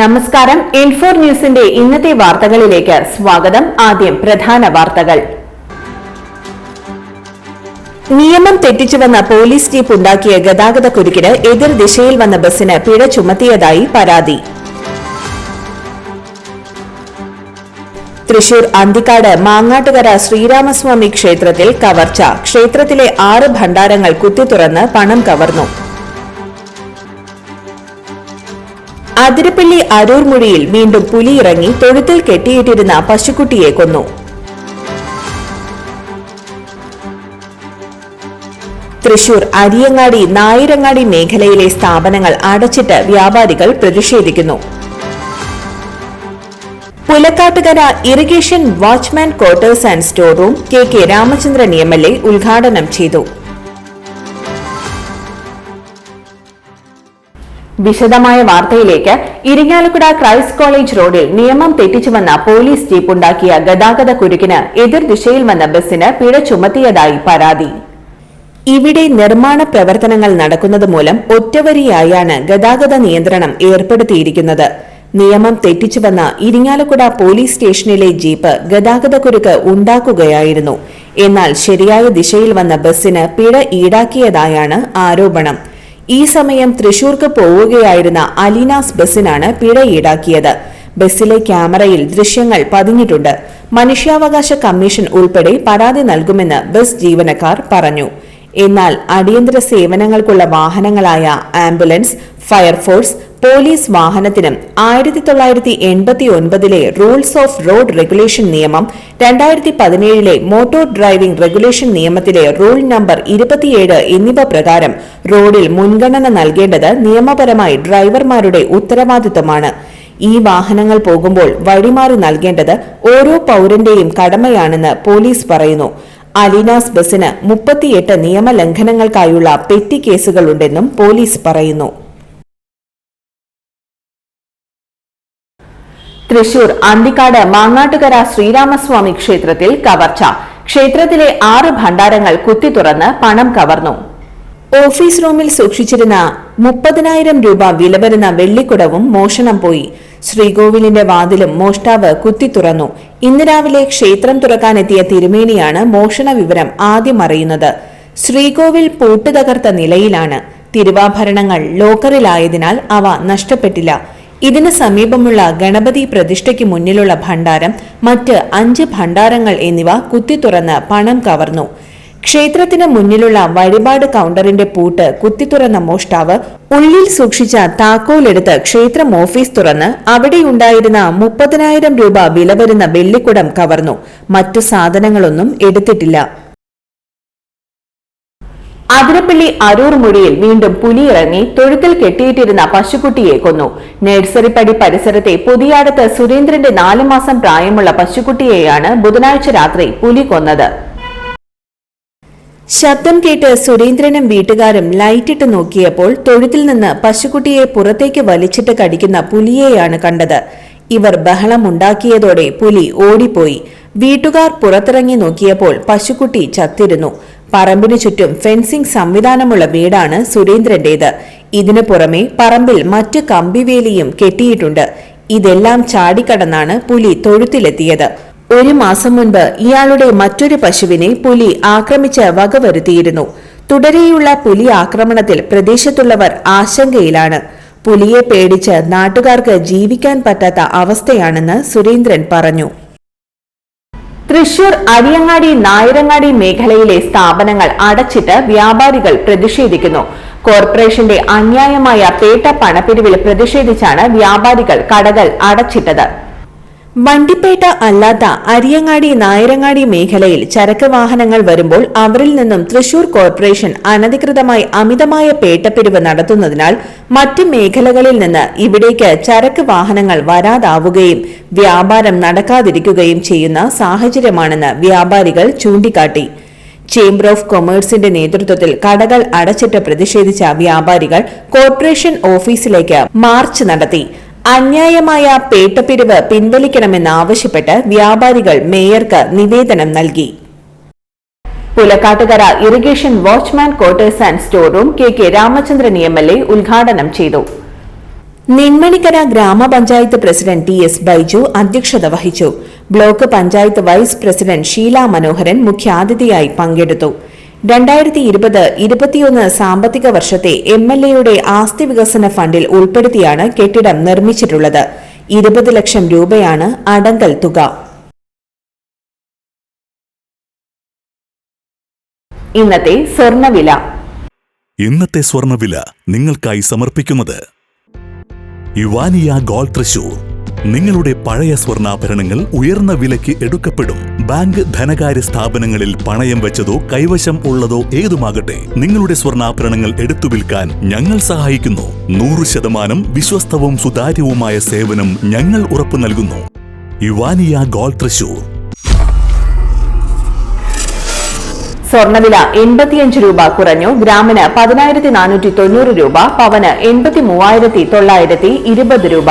നമസ്കാരം. ഇൻഫോർ ന്യൂസിന്റെ ഇന്നത്തെ വാർത്തകളിലേക്ക് സ്വാഗതം. ആദ്യം പ്രധാന വാർത്തകൾ. നിയമം തെറ്റിച്ചുവന്ന പോലീസ് ജീപ്പ് ഉണ്ടാക്കിയ ഗതാഗത കുരുക്കിന് എതിർ ദിശയിൽ വന്ന ബസ്സിന് പിഴ ചുമത്തിയതായി പരാതി. തൃശൂർ അന്തിക്കാട് മാങ്ങാട്ടുകര ശ്രീരാമസ്വാമി ക്ഷേത്രത്തിൽ കവർച്ച. ക്ഷേത്രത്തിലെ ആറ് ഭണ്ഡാരങ്ങൾ കുത്തിത്തുറന്ന് പണം കവർന്നു. അതിരപ്പള്ളി അരൂർമുഴിയിൽ വീണ്ടും പുലി ഇറങ്ങി തൊഴുത്തിൽ കെട്ടിയിട്ടിരുന്ന പശുക്കുട്ടിയെ കൊന്നു. തൃശൂർ അരിയങ്ങാടി നായിരങ്ങാടി മേഖലയിലെ സ്ഥാപനങ്ങൾ അടച്ചിട്ട് വ്യാപാരികൾ പ്രതിഷേധിക്കുന്നു. Pulakkattukara irrigation watchman quarters and store room K K Ramachandran M L A ഉദ്ഘാടനം ചെയ്തു. വിശദമായ വാർത്തയിലേക്ക് ഇരിങ്ങാലക്കുട ക്രൈസ്റ്റ് കോളേജ് റോഡിൽ നിയമം തെറ്റിച്ചുവന്ന പോലീസ് ജീപ്പ് ഉണ്ടാക്കിയ ഗതാഗത കുരുക്കിന് എതിർ ദിശയിൽ വന്ന ബസ്സിന് പിഴ ചുമത്തിയതായി പരാതി. ഇവിടെ നിർമ്മാണ പ്രവർത്തനങ്ങൾ നടക്കുന്നത് മൂലം ഒറ്റവരിയായാണ് ഗതാഗത നിയന്ത്രണം ഏർപ്പെടുത്തിയിരിക്കുന്നത്. നിയമം തെറ്റിച്ചുവന്ന ഇരിങ്ങാലക്കുട പോലീസ് സ്റ്റേഷനിലെ ജീപ്പ് ഗതാഗതക്കുരുക്ക് ഉണ്ടാക്കുകയായിരുന്നു. എന്നാൽ ശരിയായ ദിശയിൽ വന്ന ബസ്സിന് പിഴ ഈടാക്കിയതായാണ് ആരോപണം. ഈ സമയം തൃശൂർക്ക് പോവുകയായിരുന്ന അലീനാസ് ബസ്സിനാണ് പിഴ ഈടാക്കിയത്. ബസ്സിലെ ക്യാമറയിൽ ദൃശ്യങ്ങൾ പതിഞ്ഞിട്ടുണ്ട്. മനുഷ്യാവകാശ കമ്മീഷൻ ഉൾപ്പെടെ പരാതി നൽകുമെന്ന് ബസ് ജീവനക്കാർ പറഞ്ഞു. എന്നാൽ അടിയന്തര സേവനങ്ങൾക്കുള്ള വാഹനങ്ങളായ ആംബുലൻസ് ഫയർഫോഴ്സ് പോലീസ് വാഹനത്തിനും ആയിരത്തി തൊള്ളായിരത്തി എൺപത്തി ഒൻപതിലെ റൂൾസ് ഓഫ് റോഡ് റെഗുലേഷൻ നിയമം രണ്ടായിരത്തി പതിനേഴിലെ മോട്ടോർ ഡ്രൈവിംഗ് റെഗുലേഷൻ നിയമത്തിലെ റൂൾ നമ്പർ ഇരുപത്തിയേഴ് എന്നിവ പ്രകാരം റോഡിൽ മുൻഗണന നൽകേണ്ടത് നിയമപരമായി ഡ്രൈവർമാരുടെ ഉത്തരവാദിത്തമാണ് ഈ വാഹനങ്ങൾ പോകുമ്പോൾ വഴിമാറി നൽകേണ്ടത് ഓരോ പൌരന്റെയും കടമയാണെന്ന് പോലീസ് പറയുന്നു. അലിനാസ് ബസിന് മുപ്പത്തിയെട്ട് നിയമലംഘനങ്ങൾക്കായുള്ള പെറ്റി കേസുകളുണ്ടെന്നും പോലീസ് പറയുന്നു. തൃശൂർ അന്തിക്കാട് മാങ്ങാട്ടുകര ശ്രീരാമസ്വാമി ക്ഷേത്രത്തിൽ കവർച്ച. ക്ഷേത്രത്തിലെ ആറ് ഭണ്ഡാരങ്ങൾ കുത്തി തുറന്ന് പണം കവർന്നു. ഓഫീസ് റൂമിൽ സൂക്ഷിച്ചിരുന്ന മുപ്പതിനായിരം രൂപ വില വരുന്ന വെള്ളിക്കുടവും മോഷണം പോയി. ശ്രീകോവിലിന്റെ വാതിലും മോഷ്ടാവ് കുത്തി തുറന്നു. ഇന്ന് രാവിലെ ക്ഷേത്രം തുറക്കാനെത്തിയ തിരുമേനിയാണ് മോഷണ വിവരം ആദ്യം അറിയുന്നത്. ശ്രീകോവിൽ പൂട്ടുതകർത്ത നിലയിലാണ്. തിരുവാഭരണങ്ങൾ ലോക്കറിലായതിനാൽ അവ നഷ്ടപ്പെട്ടില്ല. ഇതിന് സമീപമുള്ള ഗണപതി പ്രതിഷ്ഠയ്ക്ക് മുന്നിലുള്ള ഭണ്ഡാരം മറ്റ് അഞ്ച് ഭണ്ഡാരങ്ങൾ എന്നിവ കുത്തിത്തുറന്ന് പണം കവർന്നു. ക്ഷേത്രത്തിന് മുന്നിലുള്ള വഴിപാട് കൗണ്ടറിന്റെ പൂട്ട് കുത്തിത്തുറന്ന മോഷ്ടാവ് ഉള്ളിൽ സൂക്ഷിച്ച താക്കോലെടുത്ത് ക്ഷേത്രം ഓഫീസ് തുറന്ന് അവിടെയുണ്ടായിരുന്ന മുപ്പതിനായിരം രൂപ വില വരുന്ന വെള്ളിക്കുടം കവർന്നു. മറ്റു സാധനങ്ങളൊന്നും എടുത്തിട്ടില്ല. അതിരപ്പള്ളി അരൂർ മുഴിയിൽ വീണ്ടും പുലിയിറങ്ങി തൊഴുത്തിൽ കെട്ടിയിട്ടിരുന്ന പശുക്കുട്ടിയെ കൊന്നു. നഴ്സറിപ്പടി പരിസരത്തെ പുതിയാടത്ത് സുരേന്ദ്രന്റെ നാലു മാസം പ്രായമുള്ള പശുക്കുട്ടിയെയാണ് ബുധനാഴ്ച രാത്രി പുലി കൊന്നത്. ശബ്ദം കേട്ട് സുരേന്ദ്രനും വീട്ടുകാരും ലൈറ്റിട്ട് നോക്കിയപ്പോൾ തൊഴുത്തിൽ നിന്ന് പശുക്കുട്ടിയെ പുറത്തേക്ക് വലിച്ചിട്ട് കടിക്കുന്ന പുലിയെയാണ് കണ്ടത്. ഇവർ ബഹളമുണ്ടാക്കിയതോടെ പുലി ഓടിപ്പോയി. വീട്ടുകാർ പുറത്തിറങ്ങി നോക്കിയപ്പോൾ പശുക്കുട്ടി ചത്തിരുന്നു. പറമ്പിനു ചുറ്റും ഫെൻസിംഗ് സംവിധാനമുള്ള വീടാണ് സുരേന്ദ്രന്റേത്. ഇതിനു പുറമെ പറമ്പിൽ മറ്റു കമ്പിവേലിയും കെട്ടിയിട്ടുണ്ട്. ഇതെല്ലാം ചാടിക്കടന്നാണ് പുലി തൊഴുത്തിലെത്തിയത്. ഒരു മാസം മുൻപ് ഇയാളുടെ മറ്റൊരു പശുവിനെ പുലി ആക്രമിച്ച് വകവരുത്തിയിരുന്നു. തുടരെയുള്ള പുലി ആക്രമണത്തിൽ പ്രദേശത്തുള്ളവർ ആശങ്കയിലാണ്. പുലിയെ പേടിച്ച് നാട്ടുകാർക്ക് ജീവിക്കാൻ പറ്റാത്ത അവസ്ഥയാണെന്ന് സുരേന്ദ്രൻ പറഞ്ഞു. തൃശൂർ അരിയങ്ങാടി നായരങ്ങാടി മേഖലയിലെ സ്ഥാപനങ്ങൾ അടച്ചിട്ട് വ്യാപാരികൾ പ്രതിഷേധിക്കുന്നു. കോർപ്പറേഷന്റെ അന്യായമായ പേട്ട പണപ്പിരിവിൽ പ്രതിഷേധിച്ചാണ് വ്യാപാരികൾ കടകൾ അടച്ചിട്ടത്. വണ്ടിപ്പേട്ട അല്ലാത്ത അരിയങ്ങാടി നായരങ്ങാടി മേഖലയിൽ ചരക്ക് വാഹനങ്ങൾ വരുമ്പോൾ അവരിൽ നിന്നും തൃശൂർ കോർപ്പറേഷൻ അനധികൃതമായി അമിതമായ പേട്ടപ്പിരിവ് നടത്തുന്നതിനാൽ മറ്റ് മേഖലകളിൽ നിന്ന് ഇവിടേക്ക് ചരക്ക് വാഹനങ്ങൾ വരാതാവുകയും വ്യാപാരം നടക്കാതിരിക്കുകയും ചെയ്യുന്ന സാഹചര്യമാണെന്ന് വ്യാപാരികൾ ചൂണ്ടിക്കാട്ടി. ചേംബർ ഓഫ് കൊമേഴ്സിന്റെ നേതൃത്വത്തിൽ കടകൾ അടച്ചിട്ട് പ്രതിഷേധിച്ച വ്യാപാരികൾ കോർപ്പറേഷൻ ഓഫീസിലേക്ക് മാർച്ച് നടത്തി. അന്യായമായ പേട്ടപ്പിരിവ് പിൻവലിക്കണമെന്നാവശ്യപ്പെട്ട് വ്യാപാരികൾ മേയർക്ക് നിവേദനം നൽകി. Pulakkattukara irrigation watchman quarters and store room K K Ramachandran M L A ഉദ്ഘാടനം ചെയ്തു. നിന്മണിക്കര ഗ്രാമപഞ്ചായത്ത് പ്രസിഡന്റ് ടി എസ് ബൈജു അധ്യക്ഷത വഹിച്ചു. Block panchayat vice president Sheela Manoharan മുഖ്യാതിഥിയായി പങ്കെടുത്തു. രണ്ടായിരത്തി ഇരുപത് ഇരുപത്തിയൊന്ന് സാമ്പത്തിക വർഷത്തെ എം എൽ എയുടെ ആസ്തി വികസന ഫണ്ടിൽ ഉൾപ്പെടുത്തിയാണ് കെട്ടിടം നിർമ്മിച്ചിട്ടുള്ളത്. ഇരുപത് ലക്ഷം രൂപയാണ് അടങ്കൽ തുക. ഇന്നത്തെ സ്വർണവില. ഇന്നത്തെ സ്വർണവില നിങ്ങൾക്കായി സമർപ്പിക്കുന്നത് യുവാനിയ ഗോൾ തൃശൂർ. നിങ്ങളുടെ പഴയ സ്വർണാഭരണങ്ങൾ ഉയർന്ന വിലയ്ക്ക് എടുക്കപ്പെടും. ബാങ്ക് ധനകാര്യ സ്ഥാപനങ്ങളിൽ പണയം വെച്ചതോ കൈവശം ഉള്ളതോ ഏതുമാകട്ടെ നിങ്ങളുടെ സ്വർണാഭരണങ്ങൾ എടുത്തു വിൽക്കാൻ ഞങ്ങൾ സഹായിക്കുന്നു. നൂറ് ശതമാനം വിശ്വസ്തവും സുതാര്യവുമായ സേവനം ഞങ്ങൾ ഉറപ്പു നൽകുന്നു. യുവാനിയ ഗോൾഡ് തൃശൂർ. സ്വർണവില എൺപത്തിയഞ്ച് രൂപ കുറഞ്ഞു. ഗ്രാമിന് പതിനായിരത്തി നാനൂറ്റി തൊണ്ണൂറ് രൂപ പവന് എൺപത്തി മൂവായിരത്തി തൊള്ളായിരത്തി ഇരുപത് രൂപ.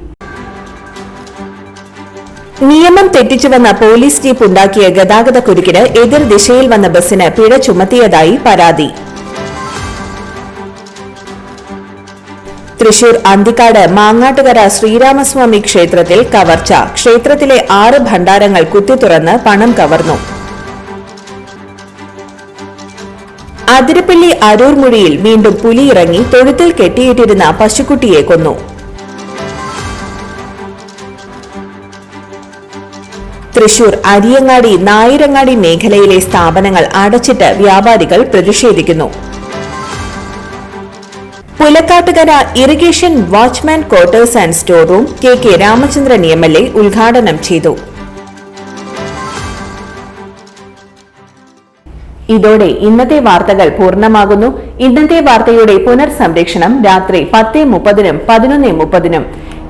നിയമം തെറ്റിച്ചുവന്ന പോലീസ് ജീപ്പ് ഉണ്ടാക്കിയ ഗതാഗത കുരുക്കിന് എതിർ ദിശയിൽ വന്ന ബസ്സിന് പിഴ ചുമത്തിയതായി പരാതി. തൃശൂർ അന്തിക്കാട് മാങ്ങാട്ടുകര ശ്രീരാമസ്വാമി ക്ഷേത്രത്തിൽ കവർച്ച. ക്ഷേത്രത്തിലെ ആറ് ഭണ്ഡാരങ്ങൾ കുത്തിത്തുറന്ന് പണം കവർന്നു. അതിരപ്പള്ളി അരൂർമുഴിയിൽ വീണ്ടും പുലിയിറങ്ങി തൊഴുത്തിൽ കെട്ടിയിട്ടിരുന്ന പശുക്കുട്ടിയെ കൊന്നു. തൃശൂർ അരിയങ്ങാടി നായിരങ്ങാടി മേഖലയിലെ സ്ഥാപനങ്ങൾ അടച്ചിട്ട് വ്യാപാരികൾ പ്രതിഷേധിക്കുന്നു. Pulakkattukara irrigation watchman quarters and store room K K Ramachandran M L A ഉദ്ഘാടനം ചെയ്തു. ഇതോടെ ഇന്നത്തെ വാർത്തകൾ പൂർണമാകുന്നു. ഇന്നത്തെ വാർത്തയുടെ പുനർസംരക്ഷണം രാത്രി പത്ത് മുപ്പതിനും പതിനൊന്ന് മുപ്പതിനും.